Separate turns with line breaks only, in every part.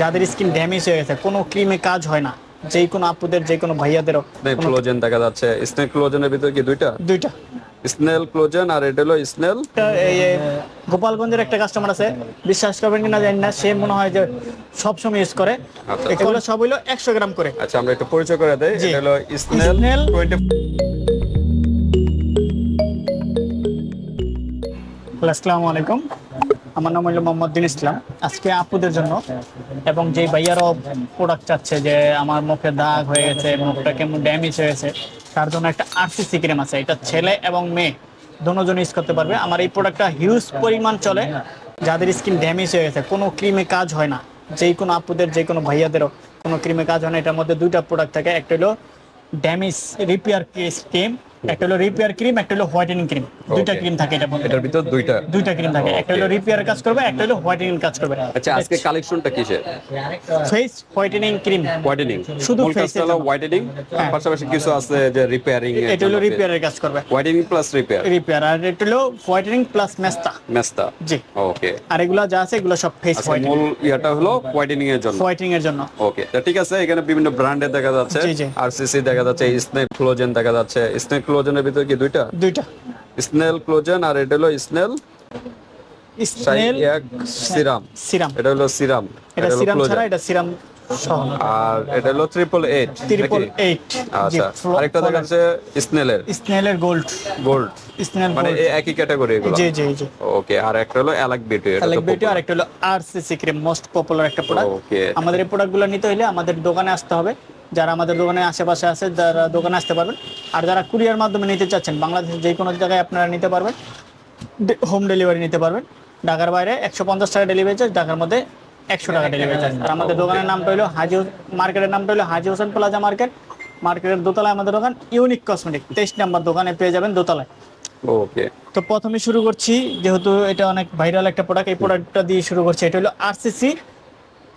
যাদের skin damage হয়ে গেছে কোনো ক্রিমে কাজ হয় না। যে কোনো আপুদের যে কোনো ভাইয়াদেরও
ক্লোজেন দেখা যাচ্ছে। স্নেক ক্লোজেনের ভিতরে কি দুইটা?
দুইটা।
স্নেল ক্লোজেন আর এটা হলো স্নেল
গোপালগঞ্জের একটা কাস্টমার আছে বিশ্বাস করবেন কিনা জানি না সে মনে হয় যে সবসময় ইউজ করে।
আচ্ছা।
এগুলো সব হইল একশো গ্রাম করে।
আচ্ছা আমরা একটু পরিচয় করে দেই। এটা হলো স্নেল
স্নেল
20
আসসালামু আলাইকুম। আমার নাম হলো মোহাম্মদ দিন ইসলাম। আজকে আপুদের জন্য এবং যে ভাইয়ারও প্রোডাক্ট চাচ্ছে যে আমার মুখে দাগ হয়ে গেছে মুখটা কেমন ড্যামেজ হয়েছে তার জন্য একটা আরসিসি ক্রিম আছে। এটা ছেলে এবং মেয়ে দুজন ইউজ করতে পারবে। আমার এই প্রোডাক্টটা হিউজ পরিমাণ চলে। যাদের স্কিন ড্যামেজ হয়ে গেছে, কোনো ক্রিমে কাজ হয় না। যে কোনো আপুদের, যে কোনো ভাইয়াদেরও কোনো ক্রিমে কাজ হয় না। এটার মধ্যে দুইটা প্রোডাক্ট থাকে। একটা হলো ড্যামেজ রিপেয়ার কেস ক্রিম একটা হলো রিপেয়ার ক্রিম একটা হলো হোয়াইটেনিং ক্রিম দুইটা ক্রিম থাকে মধ্যে
এটার ভিতর দুইটা।
দুইটা ক্রিম থাকে। একটা হলো রিপেয়ার কাজ করবে একটা হলো হোয়াইটেনিং কাজ করবে।
আচ্ছা আজকে কালেকশনটা কিসের?
ফেস হোয়াইটেনিং ক্রিম
হোয়াইটেনিং
শুধু
মূল
এর
হলো হোয়াইটেনিং
হ্যাঁ।
পাশাপাশি কিছু আছে যে রিপেয়ারিং
এটা হলো রিপেয়ারের কাজ করবে।
হোয়াইটেনিং প্লাস রিপেয়ার
রিপেয়ার আর এটা হলো হোয়াইটেনিং প্লাস মেস্তা
মেস্তা
জি।
ওকে
আর এগুলো যা আছে এগুলো সব ফেস
আচ্ছা
হোয়াইটেনিং
মূল ইয়াটা হলো হোয়াইটেনিং এর জন্য।
হোয়াইটেনিং এর জন্য।
ওকে ঠিক আছে এখানে বিভিন্ন ব্র্যান্ডের দেখা যাচ্ছে।
জি।
আরসিসি দেখা যাচ্ছে স্নেক ক্লোজেন দেখা যাচ্ছে স্নেক ক্লোজেনের ভিতরে কি দুইটা?
দুইটা।
স্নেল ক্লোজেন আর এটা হলো স্নেল
স্নেল
এক সিরাম।
সিরাম।
এটা হলো সিরাম
এটা সিরাম ছাড়া এটা সিরাম
আর এটা হলো ট্রিপল এইট
ট্রিপল এইট
আচ্ছা। আরেকটা দেখা যাচ্ছে স্নেলের।
স্নেলের গোল্ড
গোল্ড
স্নেল
মানে এই একই ক্যাটাগরি এগুলো।
জি জি জি।
ওকে আর একটা হলো অ্যালাক বিউটি
অ্যালেক বিউটি আর একটা হলো আরসিসি ক্রিম মোস্ট পপুলার একটা প্রোডাক্ট
ওকে
আমাদের এই প্রোডাক্টগুলো নিতে হলে আমাদের দোকানে আসতে হবে। যারা আমাদের দোকানে আশেপাশে আছে যারা দোকানে আসতে পারবেন। আর যারা কুরিয়ার মাধ্যমে নিতে চাচ্ছেন বাংলাদেশের যে কোনো জায়গায় আপনারা নিতে পারবেন। হোম ডেলিভারি নিতে পারবেন। ঢাকার বাইরে একশো পঞ্চাশ টাকা ডেলিভারি চার্জ ঢাকার মধ্যে একশো টাকা ডেলিভারি চার্জ। আর আমাদের দোকানের নামটা হলো হাজি মার্কেটের নামটা হলো হাজি হোসেন প্লাজা মার্কেট। মার্কেটের দোতলায় আমাদের দোকান ইউনিক কসমেটিক তেইশ নাম্বার দোকানে পেয়ে যাবেন দোতলায়।
ওকে।
তো প্রথমে শুরু করছি যেহেতু এটা অনেক ভাইরাল একটা প্রোডাক্ট এই প্রোডাক্টটা দিয়ে শুরু করছি এটা হলো আরসিসি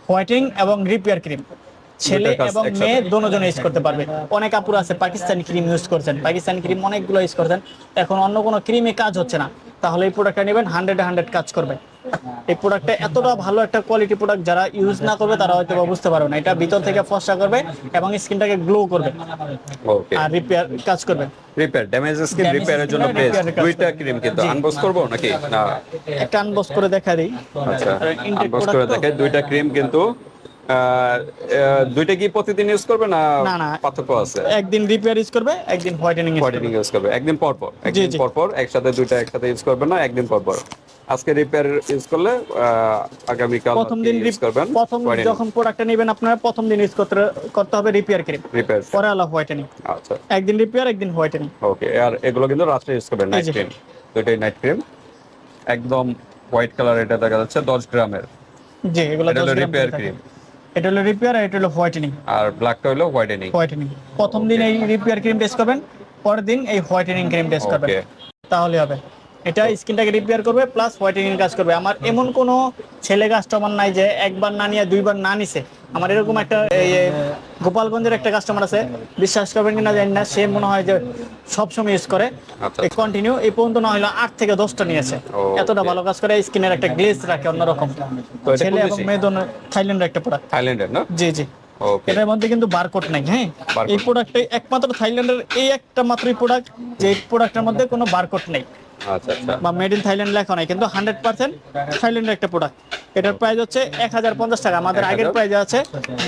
হোয়াইটিং এবং রিপেয়ার ক্রিম ছেলে এবং। মেয়ে দুজন ইউজ করতে পারবে। অনেক আপুর আছে পাকিস্তানি ক্রিম ইউজ করছেন পাকিস্তানি ক্রিম অনেকগুলো ইউজ করছেন। এখন অন্য কোনো ক্রিমে কাজ হচ্ছে না। তাহলে এই প্রোডাক্টটা নেবেন হান্ড্রেড হান্ড্রেড কাজ করবে এই প্রোডাক্টটা এতটা ভালো একটা কোয়ালিটি প্রোডাক্ট যারা ইউজ না করবে তারা হয়তো বুঝতে পারবে না। এটা ভিতর থেকে ফসা করবে এবং স্কিনটাকে গ্লো করবে।
ওকে
আর রিপেয়ার কাজ করবে।
রিপেয়ার ড্যামেজ স্কিন রিপেয়ারের জন্য বেস্ট দুইটা ক্রিম কিন্তু। আনবক্স করব নাকি? না।
একটা আনবক্স করে দেখা দিই।
আচ্ছা আনবক্স করে
তো।
দেখে দুইটা ক্রিম কিন্তু দুইটা কি প্রতিদিন ইউজ করবে না
না, না।
পার্থক্য আছে?
একদিন রিপেয়ার ইউজ করবে একদিন হোয়াইটেনিং
হোয়াইটেনিং ইউজ করবে। একদিন পর পর একদিন পর পর একসাথে দুইটা একসাথে ইউজ করবে না একদিন পর পর। আজকে রিপেয়ার ইউজ করলে আহ, আগামীকাল
প্রথম দিন
ইউজ করবেন
প্রথম যখন প্রোডাক্টটা নেবেন আপনারা প্রথম দিন ইউজ করতে করতে হবে রিপেয়ার ক্রিম
রিপেয়ার
পরে আলা হোয়াইটেনিং
আচ্ছা।
একদিন রিপেয়ার একদিন হোয়াইটেনিং
ওকে আর এগুলো কিন্তু রাত্রে ইউজ করবেন নাইট ক্রিম দুইটাই নাইট ক্রিম একদম হোয়াইট কালার এটা দেখা যাচ্ছে দশ গ্রামের।
জি এগুলো 10 গ্রাম
রিপেয়ার ক্রিম
এটা হলো রিপেয়ার আর এটা হলো হোয়াইটেনিং
আর ব্ল্যাকটা হলো হোয়াইটেনিং
হোয়াইটেনিং প্রথম দিন এই রিপেয়ার ক্রিম টেস্ট করবেন পরের দিন এই হোয়াইটেনিং ক্রিম টেস্ট করবেন। তাহলে হবে। এটা স্কিনটাকে রিপেয়ার করবে প্লাস হোয়াইটেনিং কাজ করবে। আমার এমন কোনো ছেলে কাস্টমার নাই যে একবার না নিয়ে দুইবার না নিছে। আমার এরকম একটা গোপালগঞ্জের একটা কাস্টমার আছে। বিশ্বাস করবেন কিনা জানি না সে মনে হয় যে সবসময় ইউজ করে।
আচ্ছা,
কন্টিনিউ এই পর্যন্ত না হলো আট থেকে দশটা নিয়েছে। এতটা ভালো কাজ করে স্কিনের একটা গ্লেজ রাখে অন্যরকম। ছেলে এবং মেয়ে থাইল্যান্ডের একটা প্রোডাক্ট
থাইল্যান্ডের না?
জি জি। এটার মধ্যে কিন্তু বারকোড নাই হ্যাঁ? এই প্রোডাক্টে একমাত্র থাইল্যান্ডের এই একটা মাত্রই প্রোডাক্ট যে প্রোডাক্টের মধ্যে কোনো বারকোড নেই।
আচ্ছা আচ্ছা
বা মেড ইন থাইল্যান্ড লেখা নাই কিন্তু হান্ড্রেড পার্সেন্ট থাইল্যান্ডের একটা প্রোডাক্ট এটার প্রাইস হচ্ছে এক হাজার পঞ্চাশ টাকা। আমাদের আগের প্রাইস আছে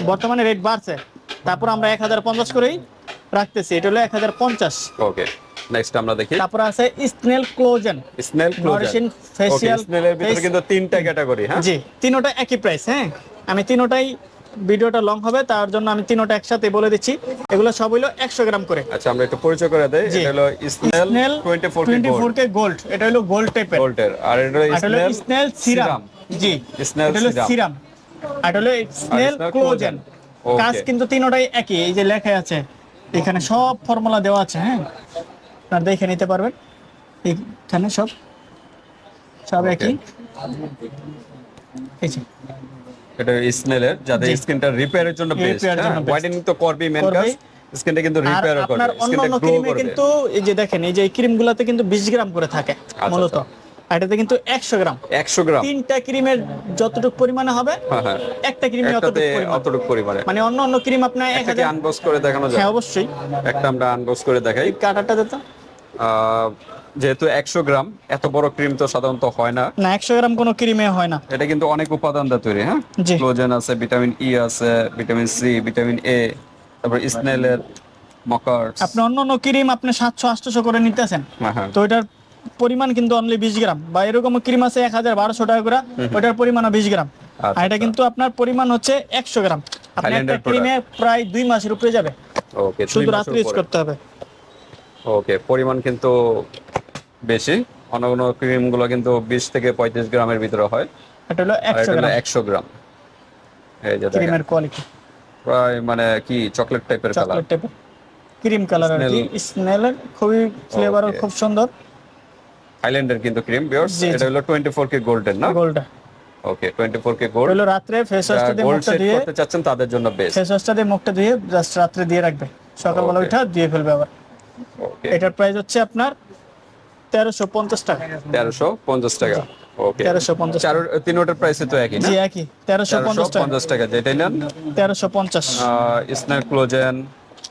বর্তমানে রেট বাড়ছে। তারপর আমরা এক হাজার পঞ্চাশ করেই রাখতেছি। এটা হলো এক হাজার পঞ্চাশ।
ওকে নেক্সট আমরা দেখি।
তারপর আছে snail collagen
snail
Nourishing facial
স্নেলের ভিতরে কিন্তু তিনটা ক্যাটাগরি হ্যাঁ?
জি তিনোটা একই প্রাইস হ্যাঁ? আমি তিনোটাই ভিডিওটা লং হবে তার জন্য আমি তিনোটা একসাথে বলে দিচ্ছি। এগুলো সব হলো একশো গ্রাম করে।
আচ্ছা আমরা একটু পরিচয় করে দেই। এটা হলো snail
snail
24
twenty four K gold এটা হলো গোল্ড টাইপের
ভোল্টের আর এটা হলো স্নেল
সিরাম। জি।
Snail serum.
এটা হলো স্নেল ক্লোজেন। কাজ কিন্তু তিনোটাই একই। এই যে লেখা আছে এখানে সব ফর্মুলা দেওয়া আছে হ্যাঁ? আপনারা দেখে নিতে পারবেন। এখানে সব সব একই। এই
এটা স্নেলের যাদের স্কিনটা রিপেয়ারের জন্য বেস্ট। হোয়াইটেনিং তো করবেই মেন কাজ। স্কিনটা কিন্তু রিপেয়ার করবে
অন্যান্য ক্রিমে কিন্তু এই যে দেখেন এই যে ক্রিমগুলোতে কিন্তু 20 গ্রাম করে থাকে
আচ্ছা,
মূলত।
আচ্ছা।
এটাতে কিন্তু একশো গ্রাম।
একশো গ্রাম।
তিনটা ক্রিমের যতটুকু পরিমাণে হবে
হ্যাঁ হ্যাঁ।
একটা ক্রিমে অতটুকু পরিমাণ। মানে অন্য অন্য ক্রিম আপনার এক হাজার
আনবক্স করে দেখানো যায়?
হ্যাঁ অবশ্যই।
একটা আমরা আনবক্স করে দেখাই।
এই কাটারটা দিত
যেহেতু একশো গ্রাম এত বড় ক্রিম তো সাধারণত হয় না।
না একশো গ্রাম কোনো ক্রিমে হয় না।
এটা কিন্তু অনেক উপাদান দিয়ে তৈরি হ্যাঁ? ক্লোজেন আছে ভিটামিন ই আছে ভিটামিন সি ভিটামিন এ তারপর স্নেলের মকার
আপনি অন্য অন্য ক্রিম আপনি সাতশো আটশো করে নিতেছেন।
হ্যাঁ হ্যাঁ।
তো এটার পরিমাণ কিন্তু অনলি বিশ গ্রাম। বা এরকম ক্রিম আছে এক হাজার বারোশো টাকা করে ওটার পরিমাণ বিশ গ্রাম। আর এটা
আচ্ছা।
কিন্তু আপনার পরিমাণ হচ্ছে একশো গ্রাম। আপনি একটা ক্রিমে প্রায় দুই মাসের উপরে যাবে। শুধু রাত্রে ইউজ করতে হবে।
ওকে পরিমাণ কিন্তু বেশি। অন্য অন্য ক্রিমগুলো কিন্তু বিশ থেকে পঁয়ত্রিশ গ্রামের ভিতরে হয়।
এটা হলো একশো গ্রাম।
এই যে
ক্রিমের কোয়ালিটি
প্রায় মানে কি চকলেট টাইপের কালার
চকলেট টাইপের ক্রিম কালার আর কি স্মেলের খুবই
Okay.
খুব সুন্দর।
থাইল্যান্ডের কিন্তু ক্রিম বিয়ার্স। এটা হলো টোয়েন্টি ফোর কে গোল্ডেন না?
গোল্ডটা
okay twenty four K gold
হলো রাত্রে ফেস ওয়াশটা দিয়ে
গোল্ড
মুখটা দিয়ে
করতে চাচ্ছেন তাদের জন্য বেস্ট
ফেস ওয়াশটা দিয়ে মুখটা দিয়ে জাস্ট রাত্রে দিয়ে রাখবে। সকালবেলা. উঠা দিয়ে ফেলবে আবার। এটার প্রাইস হচ্ছে আপনার তেরোশো পঞ্চাশ টাকা।
তেরোশো পঞ্চাশ টাকা। ওকে
তেরোশো পঞ্চাশ
চার তিনোটার প্রাইস তো একই
জি একই। তেরোশো পঞ্চাশ টাকা।
পঞ্চাশ টাকা। যেটাই নেন।
তেরোশো পঞ্চাশ।
স্নেল ক্লোজেন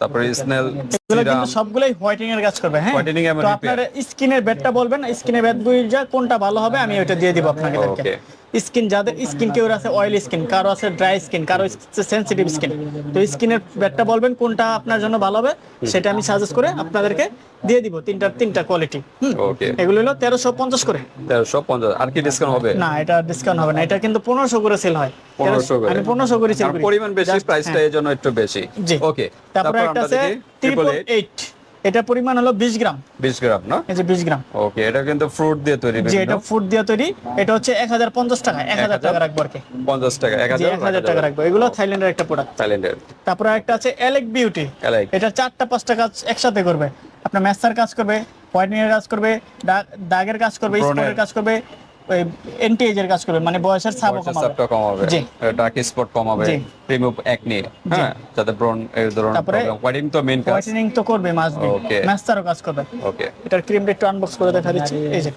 তারপরে স্নেল
এগুলো কিন্তু সবগুলোই হোয়াইটিং এর কাজ করবে হ্যাঁ? আপনার স্কিনের বেডটা বলবেন স্কিনের বেড বুঝা কোনটা ভালো হবে আমি ওইটা দিয়ে দিব আপনাকে. স্কিন যাদের স্কিন কেউ আছে অয়েলি স্কিন কারও আছে ড্রাই স্কিন কারও সেনসিটিভ স্কিন তো স্কিনের বেডটা বলবেন কোনটা আপনার জন্য ভালো হবে সেটা আমি সাজেস্ট করে আপনাদেরকে দিয়ে দিব তিনটা তিনটা কোয়ালিটি
ওকে
এগুলো হলো তেরোশো পঞ্চাশ করে।
তেরোশো পঞ্চাশ আর কি ডিসকাউন্ট হবে?
না এটা ডিসকাউন্ট হবে না এটা কিন্তু পনেরোশো করে সেল হয়।
1500 করে।
আমি পনেরোশো করে সেল করি।
পরিমাণ বেশি প্রাইসটা
হ্যাঁ।
এই জন্য একটু বেশি।
জি।
ওকে
তারপরে একটা আছে ট্রিপল এইট এটা পরিমাণ হলো বিশ গ্রাম।
বিশ গ্রাম না?
এই যে বিশ গ্রাম।
ওকে এটা কিন্তু ফ্রুট দিয়ে তৈরি
যে এটা ফুড দিয়ে তৈরি এটা হচ্ছে এক হাজার পঞ্চাশ টাকা এক হাজার টাকা রাখব আর কি।
পঞ্চাশ টাকা এক
যে
হাজার
এক হাজার টাকা রাখব। এগুলো থাইল্যান্ডের একটা প্রোডাক্ট
থাইল্যান্ডের।
তারপরে একটা আছে এলেক বিউটি।
এলাইক
এটা চারটা পাঁচটা কাজ একসাথে করবে। আপনার ম্যাসার কাজ করবে হোয়াইটনিং এর কাজ করবে দাগ- দাগের কাজ করবে। স্পটের কাজ করবে এন্টি এজের কাজ করবে মানে বয়সের ছাপও কমাবে।
কমাবে। ডার্ক স্পট কমাবে
জি।
রিমুভ একনি হ্যাঁ? যাতে ব্রন এই ধরনের
তারপরে
প্রবলেম হোয়াইটিং তো মেইন কাজ।
হোয়াইটেনিং তো করবে. ম্যাসারও কাজ করবে।
ওকে
এটার ক্রিমটা একটু আনবক্স করে দেখা দিচ্ছি। এই যে।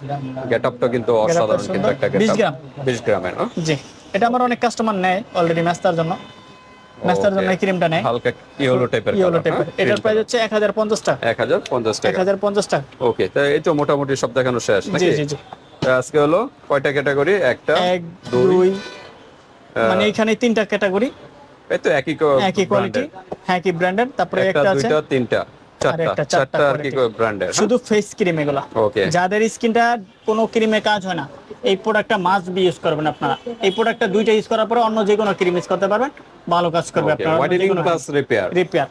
গেটআপটা কিন্তু অসাধারণ কিন্তু। একটা
20 গ্রাম।
20 গ্রামের না?
জি। এটা আমার অনেক কাস্টমার নেয় অলরেডি ম্যাস্তার জন্য। ম্যাস্তার জন্য ক্রিমটা নেয়।
হালকা ইয়েলো টাইপের
ইয়েলো টাইপের এটার প্রাইস হচ্ছে এক হাজার পঞ্চাশ টাকা।
এক হাজার পঞ্চাশ
এক
টাকা
হাজার পঞ্চাশ টাকা।
ওকে তো এই তো মোটামুটি সব দেখানো শেষ
জি
নাকি?
জি জি।
আজকে হলো কয়টা ক্যাটাগরি? একটা
এক দুই মানে এখানে তিনটা ক্যাটাগরি।
এই তো একই
একই কোয়ালিটি হ্যাঁ কি ব্র্যান্ডেড তারপরে
একটা
আছে
দুইটা তিনটা চারটা। আর কি। ব্র্যান্ডের
শুধু ফেস ক্রিম এগুলা। যাদের স্কিনটা কোনো ক্রিমে কাজ হয় না এই প্রোডাক্টটা মাস্ট বি ইউজ করবেন আপনারা। এই প্রোডাক্টটা দুইটা ইউজ করার পরে অন্য যে কোনো ক্রিম ইউজ করতে পারবেন ভালো কাজ করবে আপনার।
হোয়াইটেনিং প্লাস রিপেয়ার
রিপেয়ার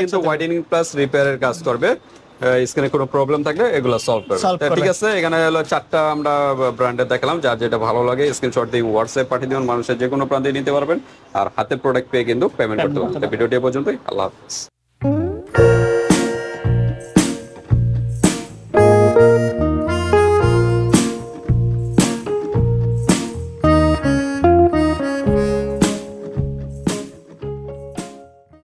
কিন্তু হোয়াইটেনিং প্লাস রিপেয়ারের কাজ করবে। স্কিনে কোনো প্রবলেম থাকলে এগুলো সলভ করবে। ঠিক আছে এখানে হলো চারটা আমরা ব্র্যান্ডের দেখালাম যার যেটা ভালো লাগে স্ক্রিনশট দিয়ে হোয়াটসঅ্যাপ পাঠিয়ে দিবেন মানুষের যে কোনো প্রান্তে নিতে পারবেন। আর হাতে প্রোডাক্ট পেয়ে কিন্তু পেমেন্ট করতে পারবেন। ভিডিওটি পর্যন্তই আল্লাহ হাফিজ।